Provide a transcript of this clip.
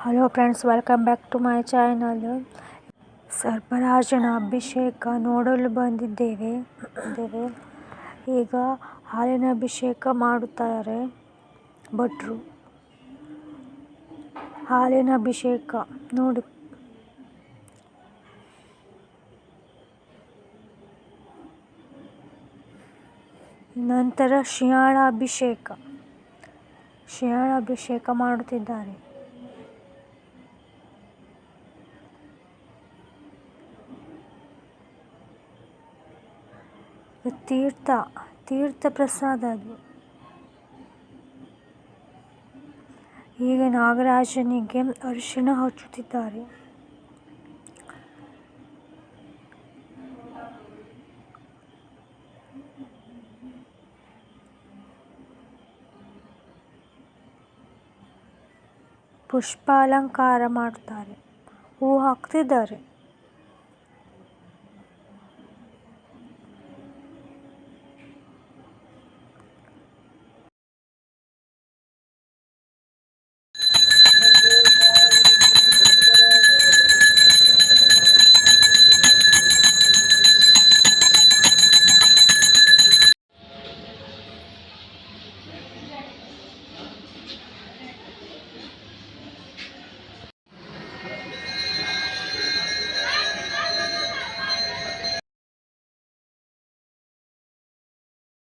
Hello friends welcome back to my channel ಸರ್ಬರಾಜನ ಅಭಿಷೇಕ ನೋಡಲು ಬಂದಿದ್ದೇವೆ. ಇದ್ದೇವೆ ಈಗ ಹಾಲಿನ ಅಭಿಷೇಕ ಮಾಡುತ್ತಾರೆ. ಭಟ್ರು ಹಾಲಿನ ಅಭಿಷೇಕ. ನೋಡಿ. ನಂತರ ಶಿಯಾಳ ಅಭಿಷೇಕ. ಶಿಯಾಳ ಅಭಿಷೇಕ ಮಾಡುತ್ತಿದ್ದಾರೆ. ತೀರ್ಥ ತೀರ್ಥ ಪ್ರಸಾದ ಅದು. ಈಗ ನಾಗರಾಜನಿಗೆ ಅರಿಶಿಣ ಹಚ್ಚುತ್ತಿದ್ದಾರೆ. ಪುಷ್ಪಾಲಂಕಾರ ಮಾಡ್ತಾರೆ. ಹೂ ಹಾಕ್ತಿದ್ದಾರೆ.